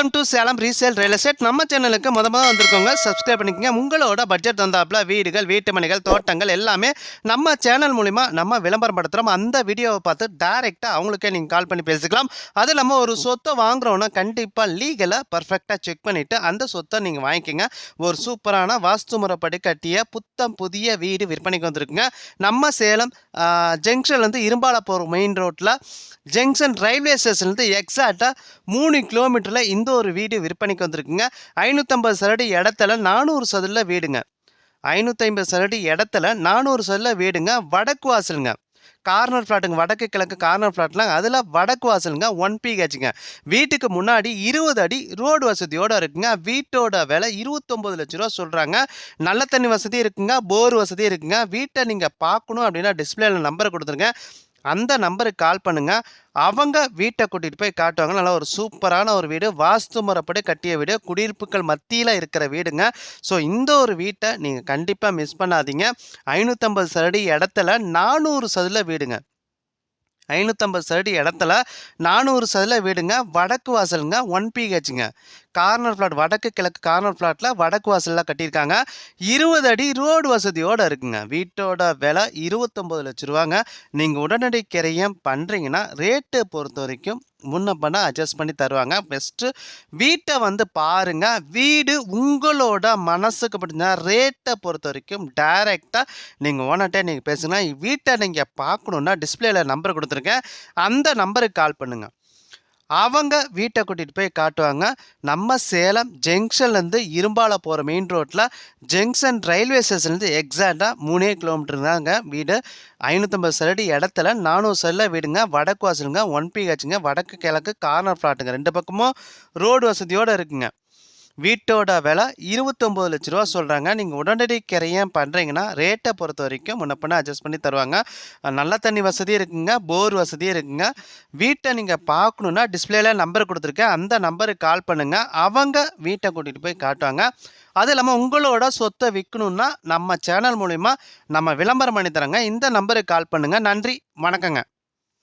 Welcome to Salem resale real estate நம்ம சேனலுக்கு முத முதல் வந்திருக்கோங்க சப்ஸ்கிரைப் பண்ணிக்கோங்க. உங்களோட பட்ஜெட் தந்தாப்புல வீடுகள் வீட்டுமனைகள் தோட்டங்கள் எல்லாமே நம்ம சேனல் மூலிமா நம்ம விளம்பரம் படுத்துகிறோம் அந்த வீடியோவை பார்த்து டைரெக்டாக அவங்களுக்கே நீங்கள் கால் பண்ணி பேசிக்கலாம். அது இல்லாமல் ஒரு சொத்தை வாங்குறோன்னா கண்டிப்பாக லீகலாக பர்ஃபெக்டாக செக் பண்ணிவிட்டு அந்த சொத்தை நீங்கள் வாங்கிக்கோங்க. ஒரு சூப்பரான வாஸ்து முறைப்படி கட்டிய புத்தம் புதிய வீடு விற்பனைக்கு வந்திருக்குங்க. நம்ம சேலம் ஜங்ஷன்லேருந்து இரும்பால போகிற மெயின் ரோட்டில் ஜங்ஷன் ரயில்வே ஸ்டேஷன்லேருந்து எக்ஸாக்டாக மூணு கிலோமீட்டரில் இந்த ஒரு வீடு விற்பனைக்கு வந்திருக்குங்க. ஐநூற்றம்பது சரடி இடத்துல நானூறு சதுரில் வீடுங்க. ஐநூற்றி சரடி இடத்துல நானூறு சதுரில் வீடுங்க. வடக்கு வாசலுங்க. கார்னர் ஃப்ளாட்டுங்க வடக்கு கிழக்கு கார்னர் ஃப்ளாட்லாம் அதில் வடக்கு வாசலுங்க. ஒன் பிஹெச்ங்க வீட்டுக்கு முன்னாடி இருபது அடி ரோடு வசதியோடு இருக்குங்க. வீட்டோட விலை இருபத்தொம்பது லட்ச ரூபா சொல்கிறாங்க நல்ல தண்ணி வசதி இருக்குங்க. போர் வசதி இருக்குங்க. வீட்டை நீங்கள் பார்க்கணும் அப்படின்னா டிஸ்பிளேல நம்பரை கொடுத்துருங்க. அந்த நம்பருக்கு கால் பண்ணுங்க. அவங்க வீட்டை கூட்டிகிட்டு போய் காட்டுவாங்க. நல்லா ஒரு சூப்பரான ஒரு வீடு. வாஸ்து முறைப்படி கட்டிய வீடு. குடியிருப்புகள் மத்தியில் இருக்கிற வீடுங்க. ஸோ இந்த ஒரு வீட்டை நீங்கள் கண்டிப்பாக மிஸ் பண்ணாதீங்க. ஐநூற்றம்பது சதுரடி இடத்துல நானூறு சதுல வீடுங்க. ஐநூற்றம்பது சதுரடி இடத்துல நானூறு சதுல வீடுங்க வடக்கு வாசலுங்க ஒன் பிஹெச்ங்க கார்னர் ஃப்ளாட் வடக்கு கிழக்கு கார்னர் ஃப்ளாட்டில் வடக்கு வாசலில் கட்டியிருக்காங்க. இருபது அடி ரோடு வசதியோடு இருக்குங்க. வீட்டோட விலை இருபத்தொம்பது லட்ச ரூபாங்க. நீங்கள் உடனடி கிரையம் பண்ணுறீங்கன்னா ரேட்டு பொறுத்த வரைக்கும் முன்ன அட்ஜஸ்ட் பண்ணி தருவாங்க. பெஸ்ட்டு வீட்டை வந்து பாருங்கள் வீடு உங்களோட மனசுக்கு பிடிச்ச ரேட்டை பொறுத்த வரைக்கும் டைரெக்டாக நீங்கள் ஓனர்கிட்ட நீங்கள் பேசுங்க. வீட்டை நீங்கள் பார்க்கணுன்னா டிஸ்பிளேயில் நம்பர் கொடுத்துருக்கேன் அந்த நம்பருக்கு கால் பண்ணுங்கள் அவங்க வீட்டை கூட்டிகிட்டு போய் காட்டுவாங்க. நம்ம சேலம் ஜங்ஷன்லேருந்து இரும்பால போகிற மெயின் ரோட்டில் ஜங்ஷன் ரயில்வே ஸ்டேஷன்லேருந்து எக்ஸாக்டாக மூணே கிலோமீட்டர் தாங்க வீடு. ஐநூற்றம்பது சரடி இடத்துல நானூறு சைடில் வீடுங்க. வடக்கு வாசலுங்க ஒன் பிஹெச்சுங்க வடக்கு கிழக்கு கார்னர் ஃப்ளாட்டுங்க ரெண்டு பக்கமும் ரோடு வசதியோடு இருக்குங்க. வீட்டோட விலை இருபத்தொம்பது லட்ச ரூபா சொல்கிறாங்க நீங்கள் உடனடி கிரையம் பண்ணுறீங்கன்னா ரேட்டை பொறுத்த வரைக்கும் முன்னப்பின அட்ஜஸ்ட் பண்ணி தருவாங்க. நல்ல தண்ணி வசதி இருக்குங்க போர் வசதி இருக்குங்க. வீட்டை நீங்கள் பார்க்கணுன்னா டிஸ்பிளேல நம்பர் கொடுத்துருக்கேன். அந்த நம்பருக்கு கால் பண்ணுங்கள் அவங்க வீட்டை கூட்டிகிட்டு போய் காட்டுவாங்க. அது இல்லாமல் உங்களோட சொத்தை விற்கணுன்னா நம்ம சேனல் மூலிமா நம்ம விளம்பரம் பண்ணி தரோங்க. இந்த நம்பருக்கு கால் பண்ணுங்கள் நன்றி. வணக்கங்க.